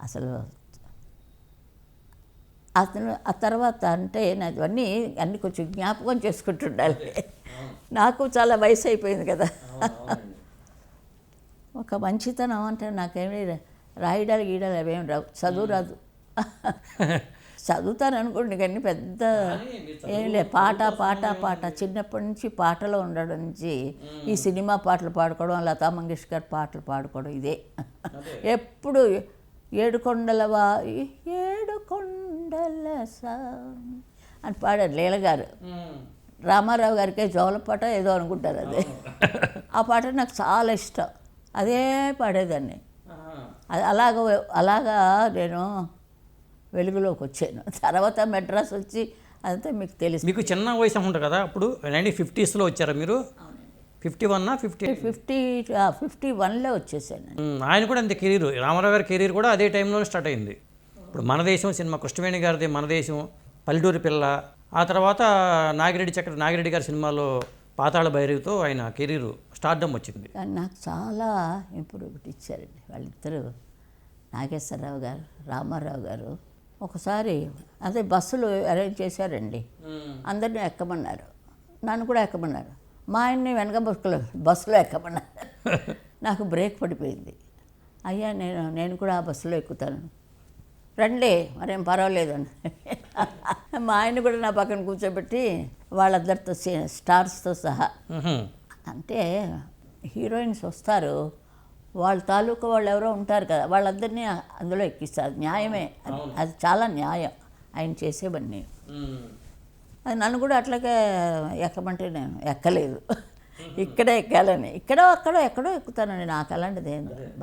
అసలు అతను ఆ తర్వాత అంటే నాకు అన్నీ అన్నీ కొంచెం జ్ఞాపకం చేసుకుంటుండాలి. నాకు చాలా వయసు అయిపోయింది కదా. ఒక మంచితనం అంటే నాకేమీ రాయడాలు గీయడాలు అవేం రావు. చదువు రాదు. చదువుతాను అనుకోండి కానీ పెద్ద ఏం లే పాట పాట పాట. చిన్నప్పటి నుంచి పాటలో ఉండడం నుంచి ఈ సినిమా పాటలు పాడుకోవడం లతా మంగేష్కర్ పాటలు పాడుకోవడం ఇదే. ఎప్పుడు ఏడుకొండల వా ఏడుకొండల స్వామి అని పాడారు లీలగారు రామారావు గారికే జోలపాట ఏదో అనుకుంటారు అదే. ఆ పాట నాకు చాలా ఇష్టం. అదే పాడేదాన్ని. అది అలాగ అలాగా నేను వెలుగులోకి వచ్చాను. తర్వాత మెడ్రాస్ వచ్చి అదంతా మీకు తెలుసు. మీకు చిన్న వయసు ఉంటుంది కదా అప్పుడు నైన్టీన్ ఫిఫ్టీస్లో వచ్చారా మీరు? ఫిఫ్టీ వన్నా ఫిఫ్టీ? ఫిఫ్టీ ఫిఫ్టీ వన్లో వచ్చేసాను ఆయన కూడా అంతే కెరీర్. రామారావు గారి కెరీర్ కూడా అదే టైంలోనే స్టార్ట్ అయింది. ఇప్పుడు మన దేశం సినిమా కృష్ణవేణి గారిది మన దేశం పల్లెటూరి పిల్ల. ఆ తర్వాత నాగిరెడ్డి చక్ర నాగిరెడ్డి గారి సినిమాలో పాతాళ భైరవితో ఆయన కెరీర్ స్టార్డమ్ వచ్చింది. కానీ నాకు చాలా ఇంప్రూవ్మెంట్ ఇచ్చారండి. వాళ్ళిద్దరూ నాగేశ్వరరావు గారు రామారావు గారు ఒకసారి అదే బస్సులు అరేంజ్ చేశారండి. అందరినీ ఎక్కమన్నారు. నన్ను కూడా ఎక్కమన్నారు. మా ఆయన్ని వెనక బస్సులో బస్సులో ఎక్కమన్నారు. నాకు బ్రేక్ పడిపోయింది. అయ్యా నేను నేను కూడా ఆ బస్సులో ఎక్కుతాను. రండి మరేం పర్వాలేదు అని. మా ఆయన కూడా నా పక్కన కూర్చోబెట్టి వాళ్ళందరితో స్టార్స్తో సహా. అంటే హీరోయిన్స్ వస్తారు. వాళ్ళ తాలూకా వాళ్ళు ఎవరో ఉంటారు కదా వాళ్ళందరినీ అందులో ఎక్కిస్తారు. న్యాయమే. అది అది చాలా న్యాయం. ఆయన చేసేవన్నీ. అది నన్ను కూడా అట్లాగే ఎక్కమంటే నేను ఎక్కలేదు. ఇక్కడే ఎక్కాలని. ఇక్కడో అక్కడో ఎక్కడో ఎక్కుతానండి. నాకు అలాంటిది ఏం చే-